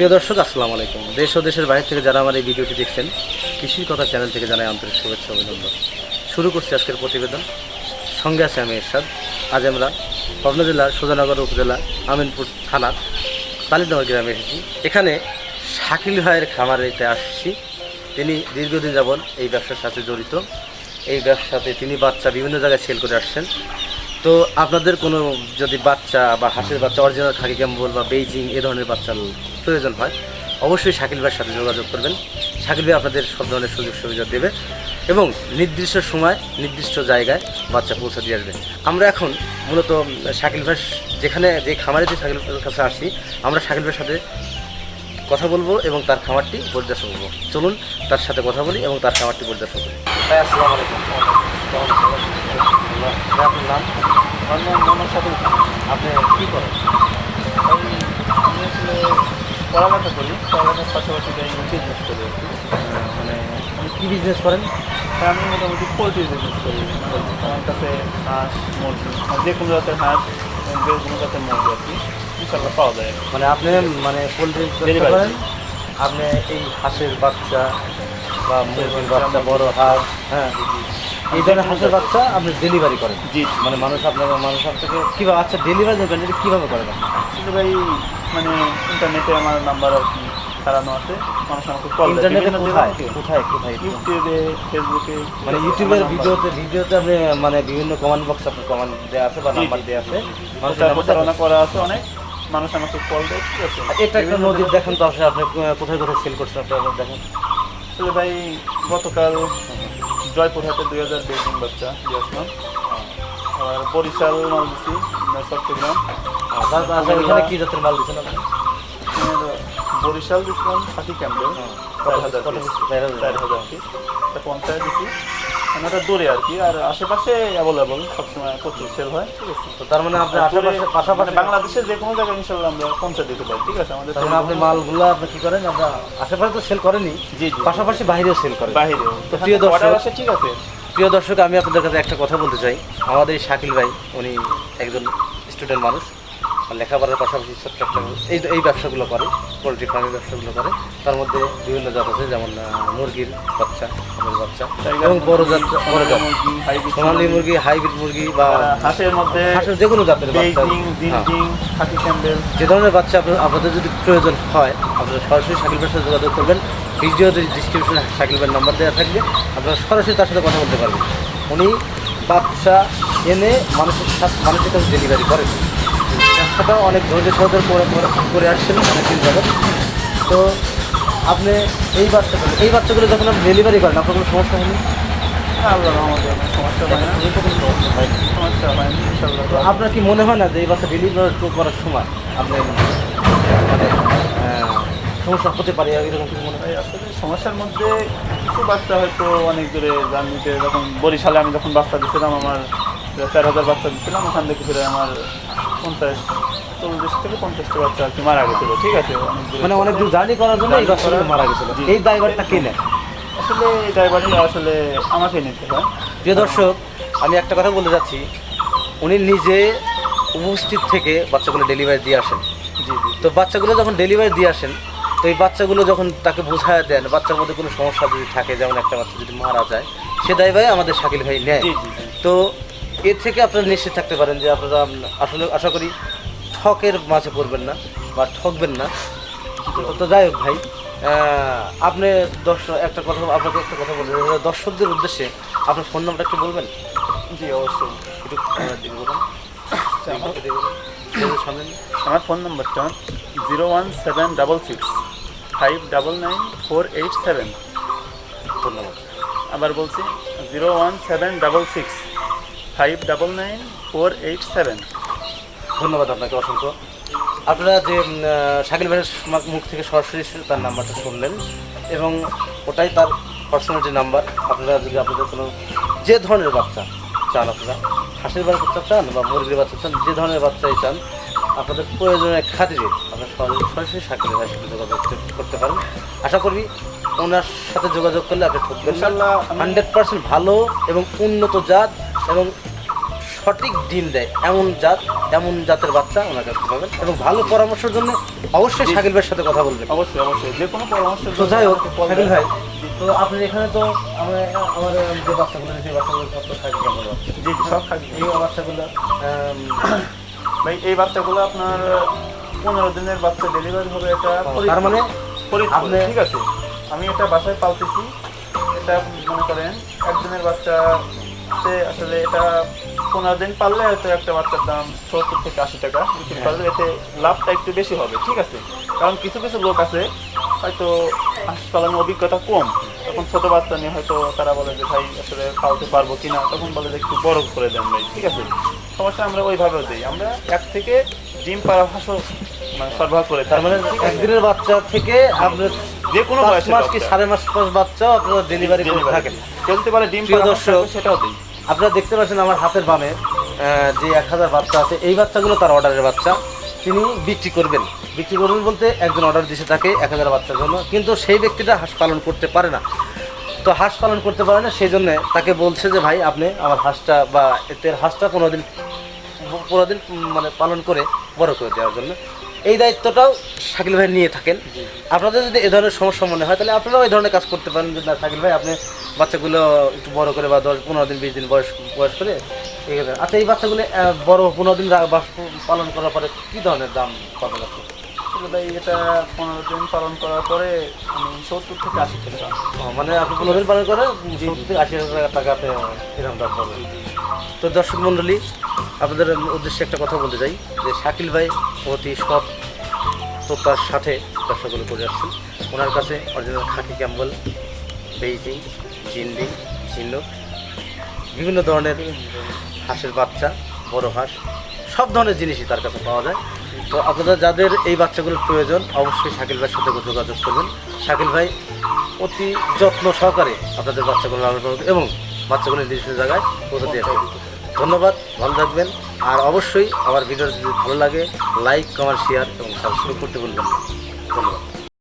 প্রিয় দর্শক, আসসালামু আলাইকুম। দেশ ও দেশের বাইরে থেকে যারা আমার এই ভিডিওটি দেখছেন, কৃষির কথা চ্যানেল থেকে জানাই আন্তরিক শুভেচ্ছা অভিনন্দন। শুরু করছি আজকের প্রতিবেদন। সঙ্গে আছে আমি এরশাদ। আজ আমরা পাবনা জেলার সোজানগর উপজেলা আমিনপুর থানার তালিনগর গ্রামে এসেছি। এখানে শাকিল ভাইয়ের খামারেতে আসছি। তিনি দীর্ঘদিন যাবৎ এই ব্যবসার সাথে জড়িত। এই ব্যবসাতে তিনি বাচ্চা বিভিন্ন জায়গায় সেল করে আসছেন। তো আপনাদের কোনো যদি বাচ্চা বা হাঁসের বাচ্চা অরিজিনাল খাকি ক্যাম্বল বা বেইজিং এ ধরনের বাচ্চার প্রয়োজন হয়, অবশ্যই শাকিল ভাইয়ের সাথে যোগাযোগ করবেন। শাকিল ভাই আপনাদের সব ধরনের সুযোগ সুবিধা দেবে এবং নির্দিষ্ট সময়, নির্দিষ্ট জায়গায় বাচ্চা পৌঁছে দিয়ে আসবে। আমরা এখন মূলত শাকিল ভাই যেখানে, যে খামারে যে শাকিল ভাইয়ের কাছে আসি, আমরা শাকিল ভাইয়ের সাথে কথা বলব এবং তার খামারটি পরিদর্শন করব। চলুন তার সাথে কথা বলি এবং তার খামারটি পরিদর্শন করি। আসসালামু আলাইকুম। আপনার নাম আমার নাম মোহাম্মদ খান। আপনি কি করেন আমি আমি আসলে পড়ালেখা করি পড়ালেখার পাশাপাশি আমি বিজনেস করি। মানে আপনি কি বিজনেস করেন আমি মোটামুটি পোলট্রি বিজনেস করি আমার কাছে হাঁস মুরগি যে কোনো জাতের হাঁস যে কোনো জাতের মুরগি আর কি ইনশাল্লাহ পাওয়া যায় মানে আপনি মানে পোলট্রি। করেন আপনি এই হাঁসের বাচ্চা বা মুরগির বাচ্চা বড় হাঁস হ্যাঁ এই ধরনের হাঁসের বাচ্চা আপনি ডেলিভারি করেন। জি মানে মানুষ আপনার মানুষ আপনাকে কীভাবে আচ্ছা ডেলিভারি দেবেন এটা কীভাবে করেন আপনি? ভাই মানে ইন্টারনেটে আমার নাম্বার আর কি ছাড়ানো আছে। মানুষ আমাকে কল ইন্টারনেটে কোথায়? কোথায় কোথায় ইউটিউবে ফেসবুকে মানে ইউটিউবের ভিডিওতে ভিডিওতে আপনি মানে বিভিন্ন কমেন্ট বক্স আপনার কমেন্ট দেওয়া আছে বা নাম্বার দেওয়া আছে। মানুষের প্রচার প্রচারণা করা আছে অনেক। মানুষ আমাকে কল দেয় ঠিক আছে। এটা একটা নদীর দেখেন তো আসলে আপনি কোথায় কোথায় সেল করছেন আপনি? দেখেন আসলে ভাই গতকাল জয়পুরহাটে দুই হাজার বেজিং বাচ্চা দিয়ে আসলাম আর বরিশাল মাল দিছি চট্টগ্রাম ওখানে কি জাতের মাল দিচ্ছেন আপনি? বরিশাল দিছিলাম খাকি ক্যাম্পে চার হাজার? চার হাজার। পিস পঞ্চায়েত দিছি। ওটা দূরে আর কি আর আশেপাশে অ্যাভেলেবল সবসময় প্রচুর সেল হয়। ঠিক আছে। তো তার মানে আপনি আশেপাশে পাশাপাশি মানে বাংলাদেশের যে কোনো জায়গায় ইনশাল্লাহ আমরা পৌঁছে দিতে পারি ঠিক আছে? আমাদের তার মানে আপনি মালগুলো আপনি কি করেন? আপনার আশেপাশে তো সেল করেনি জি পাশাপাশি বাইরেও সেল করেন। বাহিরে তো প্রিয় দর্শক- ঠিক আছে। প্রিয় দর্শক আমি আপনাদের কাছে একটা কথা বলতে চাই। আমাদের শাকিল ভাই উনি একজন স্টুডেন্ট মানুষ। লেখাপড়ার পাশাপাশি ছোট্ট একটা এই এই ব্যবসাগুলো করে পোলট্রি ফার্মের ব্যবসাগুলো করে। তার মধ্যে বিভিন্ন জাত আছে যেমন মুরগির বাচ্চা হাঁসের বাচ্চা এবং বড় জাত বড় জাত। হাইব্রিড সোনালি মুরগি হাইব্রিড মুরগি বা হাঁসের মধ্যে হাঁসের যে কোনো জাতের বাচ্চা। হ্যাঁ। যে ধরনের বাচ্চা আপনাদের যদি প্রয়োজন হয় আপনারা সরাসরি শাকিল ভাইয়ের সাথে যোগাযোগ করবেন। ভিডিওতে ডিসক্রিপশনে শাকিল ভাইয়ের নাম্বার দেওয়া থাকবে। আপনারা সরাসরি তার সাথে কথা বলতে পারবেন। উনি বাচ্চা এনে মানুষের সাথে মানুষের কাছে ডেলিভারি করেন ব্যবসাটা অনেক ধৈর্য সহকারে করে করে- আসছেন অনেকদিন যাবত তো আপনি এই বাচ্চাগুলো এই বাচ্চাগুলো যখন আপনি ডেলিভারি করেন আপনার কোনো সমস্যা হয়নি? হয় হয় আপনার কি মনে হয় না যে এই বাচ্চা ডেলিভারি করার সময় আপনি মানে সমস্যা হতে পারে? এরকম কিছু মনে হয়? আসলে সমস্যার মধ্যে কিছু বাচ্চা হয়তো অনেক দূরে জার্নিতে যখন বরিশালে আমি যখন বাচ্চা দিয়েছিলাম আমার চার হাজার বাচ্চা দিয়েছিলাম ওখান থেকে ফিরে আমার পঞ্চাশ চল্লিশ থেকে পঞ্চাশটা বাচ্চা আর কি মারা গেছিল ঠিক আছে? মানে অনেক দূর জার্নি করার জন্য এই বাচ্চাগুলো মারা গেছিল। এই ড্রাইভারটা কে নেয়? আসলে এই ড্রাইভারটা আসলে আমাকে নিতে হয়। প্রিয় দর্শক আমি একটা কথা বলতে যাচ্ছি। উনি নিজে উপস্থিত থেকে বাচ্চাগুলো ডেলিভারি দিয়ে আসেন। তো বাচ্চাগুলো যখন ডেলিভারি দিয়ে আসেন তো এই বাচ্চাগুলো যখন তাকে বোঝায় দেন বাচ্চার মধ্যে কোনো সমস্যা যদি থাকে যেমন একটা বাচ্চা যদি মারা যায় সে দায়ভাই আমাদের শাকিল ভাই নেয়। তো এর থেকে আপনারা নিশ্চিত থাকতে পারেন যে আপনারা আসলে আশা করি ঠকের মাঝে পড়বেন না বা ঠকবেন না। তো- যাই হোক ভাই আপনি দর্শক একটা কথা আপনাকে একটা কথা চাই, দর্শকদের উদ্দেশ্যে আপনার ফোন নাম্বারটা একটু বলবেন? জি অবশ্যই। একটু সামনে। আমার ফোন নম্বরটা zero one seven double six five double nine four eight seven ধন্যবাদ। আবার বলছি zero one seven double six five double nine four eight seven ধন্যবাদ আপনাকে অসংখ্য। আপনারা যে শাকিল ভাইয়ের মুখ থেকে সরাসরি তার নাম্বারটা শুনলেন এবং ওটাই তার পার্সোনাল যে নাম্বার আপনারা যদি আপনাদের কোনো যে ধরনের বাচ্চা চান আপনারা হাঁসের বাচ্চা চান বা মুরগির বাচ্চা চান যে ধরনের বাচ্চাই চান আপনাদের প্রয়োজনের খাতিরে আপনারা সরাসরি সরাসরি শাকিল ভাইয়ের সাথে যোগাযোগ করতে- পারেন। আশা করি ওনার সাথে যোগাযোগ করলে আপনি ঠকবেন হান্ড্রেড পার্সেন্ট ভালো এবং উন্নত জাত এবং সঠিক ডিম দেয়। এমন জাত এমন জাতের বাচ্চা ওনার কাছে পাবেন। এবং ভালো পরামর্শের জন্য অবশ্যই শাকিল ভাইয়ের সাথে কথা বলবেন। অবশ্যই অবশ্যই। যে কোনো পরামর্শ তো যাই হোক শাকিল ভাই তো আপনি এখানে তো আমার আমার যে বাচ্চাগুলো সেই বাচ্চাগুলো সব তো থাকে কেমন বাচ্চা। জি সব থাকবে এই বাচ্চাগুলো ভাই এই বাচ্চাগুলো আপনার পনেরো দিনের বাচ্চা ডেলিভারি হবে এটা। তার মানে আপনি- ঠিক আছে। আমি এটা বাসায় পালতেছি। এটা মনে করেন একদিনের বাচ্চা আসলে এটা পনেরো দিন পারলে হয়তো একটা বাচ্চার দাম সত্তর থেকে আশি টাকা। বিক্রি হ্যাঁ। করলে এতে লাভটা একটু বেশি হবে ঠিক আছে? কারণ কিছু কিছু লোক আছে হয়তো হাঁস পালনের অভিজ্ঞতা কম। তখন ছোট বাচ্চা নিয়ে হয়তো তারা বলে যে ভাই আসলে পালতে পারব কিনা? তখন বলে যে একটু বড় করে দেন ভাই ঠিক আছে? সমস্যা আমরা ওইভাবেও দিই। আমরা এক থেকে ডিম পাড়া হাঁসও মানে সরবরাহ করে তার মানে একদিনের বাচ্চা থেকে আপনার যে কোনো মাস কি। সাড়ে মাস পাঁচ বাচ্চাও আপনারা ডেলিভারি করে। থাকেন। যদি বলে ডিম পাড়া হাঁস সেটাও দিই। আপনারা দেখতে পাচ্ছেন আমার হাতের বামে যে এক হাজার বাচ্চা আছে, এই বাচ্চাগুলো তার অর্ডারের বাচ্চা। তিনি বিক্রি করবেন। বিক্রি করবেন বলতে একজন অর্ডার দিছে তাকে এক হাজার বাচ্চার জন্য, কিন্তু সেই ব্যক্তিটা হাঁস পালন করতে পারে না। তো হাঁস পালন করতে পারে না সেই জন্যে তাকে বলছে যে, ভাই, আপনি আমার হাঁসটা বা এর হাঁসটা পনেরো দিন পনেরো দিন মানে পালন করে বড় করে দেওয়ার জন্য। এই দায়িত্বটাও শাকিল ভাই নিয়ে থাকেন। আপনাদের যদি এ ধরনের সমস্যা মনে হয় তাহলে আপনারাও এই ধরনের কাজ করতে পারেন যে না শাকিল ভাই আপনি বাচ্চাগুলো একটু বড় করে বা দশ পনেরো দিন বিশ দিন বয়স বয়স করে ঠিক আছে আচ্ছা এই বাচ্চাগুলো বড় পনেরো দিন পালন করার পরে কী ধরনের দাম পাবেন আপনি? আসলে এটা পনেরো দিন পালন করার পরে আমি সত্তর থেকে আশি টাকা মানে আপনি পনেরো দিন পালন করে সত্তর থেকে আশি হাজার টাকা আপনি এরকম দাম পাবেন। তো দর্শক মণ্ডলী, আপনাদের উদ্দেশ্যে একটা কথা বলতে চাই, যে শাকিল ভাই অতি সৎ সত্যার সাথে ব্যবসাগুলো করে আসছেন। ওনার কাছে original khaki Campbell, Beijing Jinding চিন্নক বিভিন্ন ধরনের হাঁসের বাচ্চা, বড় হাঁস, সব ধরনের জিনিসই তার কাছে পাওয়া যায়। তো আপনাদের যাদের এই বাচ্চাগুলোর প্রয়োজন, অবশ্যই শাকিল ভাইয়ের সাথে যোগাযোগ করবেন। শাকিল ভাই অতি যত্ন সহকারে আপনাদের বাচ্চাগুলো লালন পালন এবং বাচ্চাগুলো নির্দিষ্ট জায়গায় পৌঁছে দিয়ে ধন্যবাদ, ভালো থাকবেন। আর অবশ্যই আমার ভিডিও যদি ভালো লাগে লাইক কমেন্ট শেয়ার এবং সাবস্ক্রাইব করতে বলবেন ধন্যবাদ।